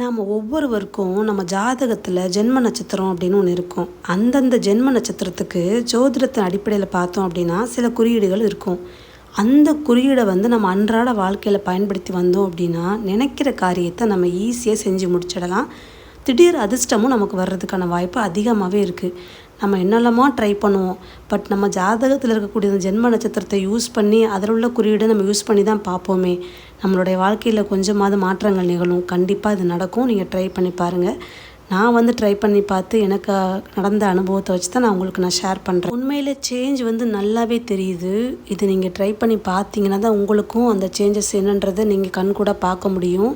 நாம் ஒவ்வொருவருக்கும் நம்ம ஜாதகத்தில் ஜென்ம நட்சத்திரம் அப்படின்னு ஒன்று இருக்கும். அந்தந்த ஜென்ம நட்சத்திரத்துக்கு ஜோதிடத்தின் அடிப்படையில் பார்த்தோம் அப்படின்னா சில குறியீடுகள் இருக்கும். அந்த குறியீடை வந்து நம்ம அன்றாட வாழ்க்கையில் பயன்படுத்தி வந்தோம் அப்படின்னா நினைக்கிற காரியத்தை நம்ம ஈஸியாக செஞ்சு முடிச்சிடலாம். திடீர் அதிர்ஷ்டமும் நமக்கு வர்றதுக்கான வாய்ப்பு அதிகமாகவே இருக்குது நம்ம என்னெல்லாமோ ட்ரை பண்ணுவோம். பட் நம்ம ஜாதகத்தில் இருக்கக்கூடிய இந்த ஜென்ம நட்சத்திரத்தை யூஸ் பண்ணி அதில் உள்ள குறியீடை நம்ம யூஸ் பண்ணி தான் பார்ப்போமே. நம்மளுடைய வாழ்க்கையில் கொஞ்சமாவது மாற்றங்கள் நிகழும். கண்டிப்பாக இது நடக்கும். நீங்கள் ட்ரை பண்ணி பாருங்கள் நான் வந்து ட்ரை பண்ணி பார்த்து எனக்கு நடந்த அனுபவத்தை வச்சு தான் நான் உங்களுக்கு நான் ஷேர் பண்ணுறேன் உண்மையில் சேஞ்ச் வந்து நல்லாவே தெரியுது. இது நீங்கள் ட்ரை பண்ணி பார்த்தீங்கன்னா தான் உங்களுக்கும் அந்த சேஞ்சஸ் என்னன்றதை நீங்கள் கண் கூட பார்க்க முடியும்.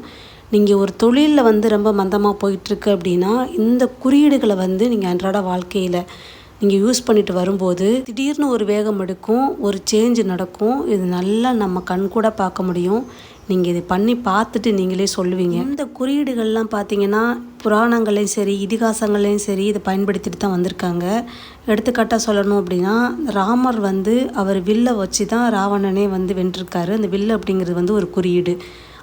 நீங்கள் ஒரு தொழிலில் வந்து ரொம்ப மந்தமாக போயிட்டுருக்கு அப்படின்னா இந்த குறியீடுகளை வந்து நீங்கள் அன்றாட வாழ்க்கையில் நீங்கள் யூஸ் பண்ணிட்டு வரும்போது திடீர்னு ஒரு வேகம் எடுக்கும் ஒரு சேஞ்ச் நடக்கும். இது நல்லா நம்ம கண் கூட பார்க்க முடியும். நீங்கள் இது பண்ணி பார்த்துட்டு நீங்களே சொல்லுவீங்க. இந்த குறியீடுகள்லாம் பார்த்தீங்கன்னா புராணங்களையும் சரி இதிகாசங்களையும் சரி இதை பயன்படுத்திட்டு தான் வந்திருக்காங்க. எடுத்துக்காட்டாக சொல்லணும் அப்படின்னா ராமர் வந்து அவர் வில்லை வச்சு தான் ராவணனே வந்து வென்றிருக்காரு. அந்த வில்லு அப்படிங்கிறது வந்து ஒரு குறியீடு.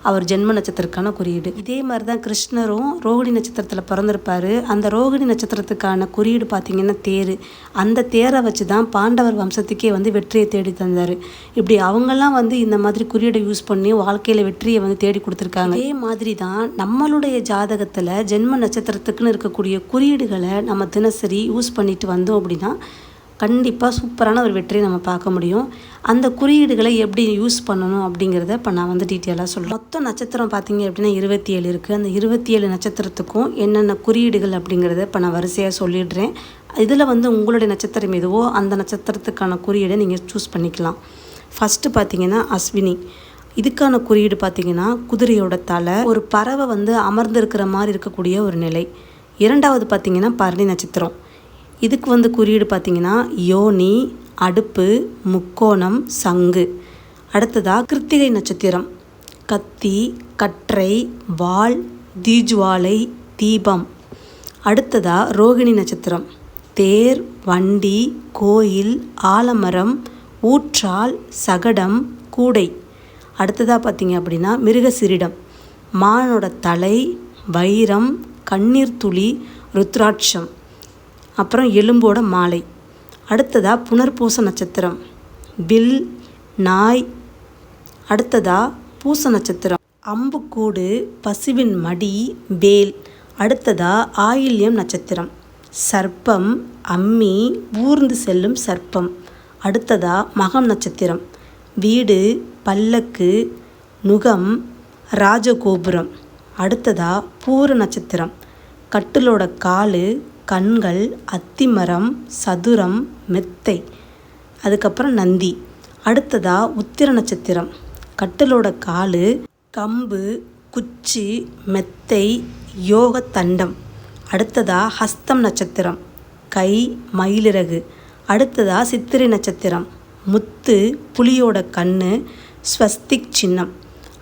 அவர் ஜென்ம நட்சத்திரக்கான குறியீடு. இதே மாதிரி தான் கிருஷ்ணரும் ரோகிணி நட்சத்திரத்தில் பிறந்திருப்பாரு. அந்த ரோகிணி நட்சத்திரத்துக்கான குறியீடு பார்த்தீங்கன்னா தேர். அந்த தேரை வச்சு தான் பாண்டவர் வம்சத்துக்கே வந்து வெற்றியை தேடி தந்தார். இப்படி அவங்கெல்லாம் வந்து இந்த மாதிரி குறியீடை யூஸ் பண்ணி வாழ்க்கையில் வெற்றியை வந்து தேடி கொடுத்துருக்காங்க. அதே மாதிரி தான் நம்மளுடைய ஜாதகத்தில் ஜென்ம நட்சத்திரத்துக்குன்னு இருக்கக்கூடிய குறியீடுகளை நம்ம தினசரி யூஸ் பண்ணிட்டு வந்தோம் அப்படின்னா கண்டிப்பாக சூப்பரான ஒரு வெற்றியை நம்ம பார்க்க முடியும். அந்த குறியீடுகளை எப்படி யூஸ் பண்ணணும் அப்படிங்கிறத இப்போ நான் வந்து டீட்டெயிலாக சொல்கிறேன் மொத்தம் நட்சத்திரம் பார்த்தீங்க அப்படின்னா இருபத்தி ஏழு இருக்குது அந்த இருபத்தி ஏழு நட்சத்திரத்துக்கும் என்னென்ன குறியீடுகள் அப்படிங்கிறத இப்போ நான் வரிசையாக சொல்லிடுறேன். இதில் வந்து உங்களுடைய நட்சத்திரம் எதுவோ அந்த நட்சத்திரத்துக்கான குறியீடை நீங்கள் சூஸ் பண்ணிக்கலாம். ஃபஸ்ட்டு பார்த்தீங்கன்னா அஸ்வினி. இதுக்கான குறியீடு பார்த்தீங்கன்னா குதிரையோட தலை. ஒரு பறவை வந்து அமர்ந்திருக்கிற மாதிரி இருக்கக்கூடிய ஒரு நிலை. இரண்டாவது பார்த்தீங்கன்னா பரணி நட்சத்திரம். இதுக்கு வந்து குறியீடு பார்த்தீங்கன்னா யோனி அடுப்பு முக்கோணம் சங்கு. அடுத்ததாக கிருத்திகை நட்சத்திரம். கத்தி கற்றை வாள் தீஜ்வாலை தீபம். அடுத்ததாக ரோகிணி நட்சத்திரம். தேர் வண்டி கோயில் ஆலமரம் ஊற்றால் சகடம் கூடை. அடுத்ததாக பார்த்தீங்க அப்படின்னா மிருகசிரிடம். மானோட தலை வைரம் கண்ணீர் துளி ருத்ராட்சம். அப்புறம் எலும்போட மாலை. அடுத்ததாக புனர்பூச நட்சத்திரம். வில் நாய். அடுத்ததாக பூச நட்சத்திரம். அம்புக்கூடு பசுவின் மடி வேல். அடுத்ததாக ஆயில்யம் நட்சத்திரம். சர்ப்பம் அம்மி ஊர்ந்து செல்லும் சர்ப்பம். அடுத்ததாக மகம் நட்சத்திரம். வீடு பல்லக்கு நுகம் ராஜகோபுரம். அடுத்ததாக பூர நட்சத்திரம். கட்டிலோட காலு கண்கள் அத்திமரம் சதுரம் மெத்தை. அதுக்கப்புறம் நந்தி. அடுத்ததாக உத்திர நட்சத்திரம். கட்டிலோட காலு கம்பு குச்சி மெத்தை யோக தண்டம் அடுத்ததாக ஹஸ்தம் நட்சத்திரம். கை மயிலிறகு. அடுத்ததாக சித்திரை நட்சத்திரம். முத்து புலியோட கண்ணு ஸ்வஸ்திக் சின்னம்.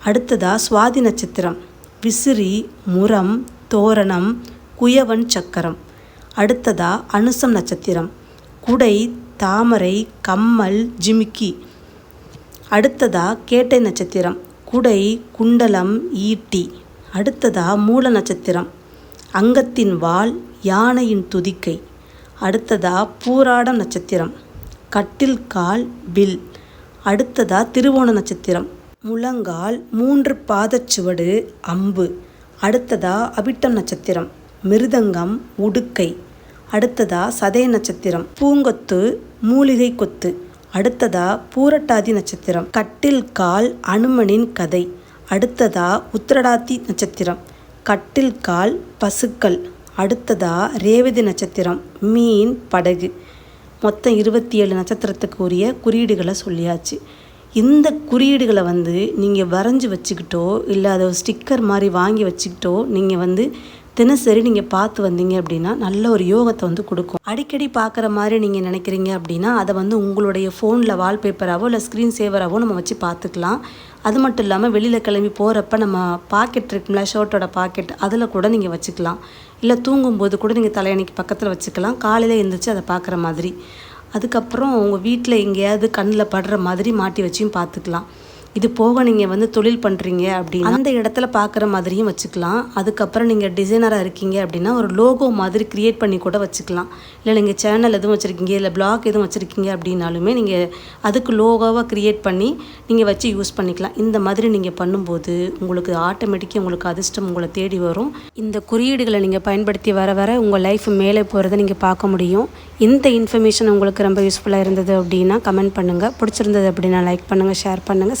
அடுத்ததாக சுவாதி நட்சத்திரம். விசிறி முரம் தோரணம் குயவன் சக்கரம். அடுத்ததா அனுசம் நட்சத்திரம். குடை தாமரை கம்மல் ஜிமிக்கி. அடுத்ததா கேட்டை நட்சத்திரம். குடை குண்டலம் ஈட்டி. அடுத்ததா மூல நட்சத்திரம். அங்கத்தின் வால் யானையின் துதிக்கை. அடுத்ததா பூராடம் நட்சத்திரம். கட்டில் கால் வில். அடுத்ததா திருவோண நட்சத்திரம். முழங்கால் மூன்று பாதச்சுவடு அம்பு. அடுத்ததா அபிட்டம் நட்சத்திரம். மிருதங்கம் உடுக்கை. அடுத்ததா சதய நட்சத்திரம். பூங்கொத்து மூலிகை கொத்து. அடுத்ததா பூரட்டாதி நட்சத்திரம். கட்டில் கால் அனுமனின் கதை. அடுத்ததா உத்திரடாதி நட்சத்திரம். கட்டில் கால் பசுக்கள். அடுத்ததா ரேவதி நட்சத்திரம் மீன் படகு. மொத்தம் இருபத்தி ஏழு நட்சத்திரத்துக்கு உரிய குறியீடுகளை சொல்லியாச்சு. இந்த குறியீடுகளை வந்து நீங்கள் வரைஞ்சி வச்சுக்கிட்டோ இல்லை அதை ஒரு ஸ்டிக்கர் மாதிரி வாங்கி வச்சுக்கிட்டோ நீங்கள் வந்து தினசரி நீங்கள் பார்த்து வந்தீங்க அப்படின்னா நல்ல ஒரு யோகத்தை வந்து கொடுக்கும். அடிக்கடி பார்க்குற மாதிரி நீங்கள் நினைக்கிறீங்க அப்படின்னா அதை வந்து உங்களுடைய ஃபோனில் வால்பேப்பராகவோ இல்லை ஸ்க்ரீன் சேவராகவோ நம்ம வச்சு பார்த்துக்கலாம். அது மட்டும் இல்லாமல் வெளியில் கிளம்பி போகிறப்ப நம்ம பாக்கெட் இருக்குங்களா ஷர்ட்டோட பாக்கெட் அதில் கூட நீங்கள் வச்சுக்கலாம். இல்லை தூங்கும்போது கூட நீங்கள் தலையணைக்கு பக்கத்தில் வச்சுக்கலாம். காலையில் எழுந்திரிச்சு அதை பார்க்குற மாதிரி. அதுக்கப்புறம் உங்கள் வீட்டில் எங்கேயாவது கண்ணில் படுற மாதிரி மாட்டி வச்சியும் பார்த்துக்கலாம். இது போக நீங்கள் வந்து தொழில் பண்ணுறீங்க அப்படின்னா அந்த இடத்துல பார்க்குற மாதிரியும் வச்சுக்கலாம். அதுக்கப்புறம் நீங்கள் டிசைனராக இருக்கீங்க அப்படின்னா ஒரு லோகோ மாதிரி க்ரியேட் பண்ணி கூட வச்சுக்கலாம். இல்லை நீங்கள் சேனல் எதுவும் வச்சுருக்கீங்க இல்லை பிளாக் எதுவும் வச்சுருக்கீங்க அப்படின்னாலுமே நீங்கள் அதுக்கு லோகோவாக க்ரியேட் பண்ணி நீங்கள் வச்சு யூஸ் பண்ணிக்கலாம். இந்த மாதிரி நீங்கள் பண்ணும்போது உங்களுக்கு ஆட்டோமேட்டிக்காக உங்களுக்கு அதிர்ஷ்டம் உங்களை தேடி வரும். இந்த குறியீடுகளை நீங்கள் பயன்படுத்தி வர வர உங்கள் லைஃப் மேலே போகிறத நீங்கள் பார்க்க முடியும். இந்த இன்ஃபர்மேஷன் உங்களுக்கு ரொம்ப யூஸ்ஃபுல்லாக இருந்தது அப்படின்னா கமெண்ட் பண்ணுங்கள் பிடிச்சிருந்தது அப்படின்னா லைக் பண்ணுங்கள் ஷேர் பண்ணுங்கள்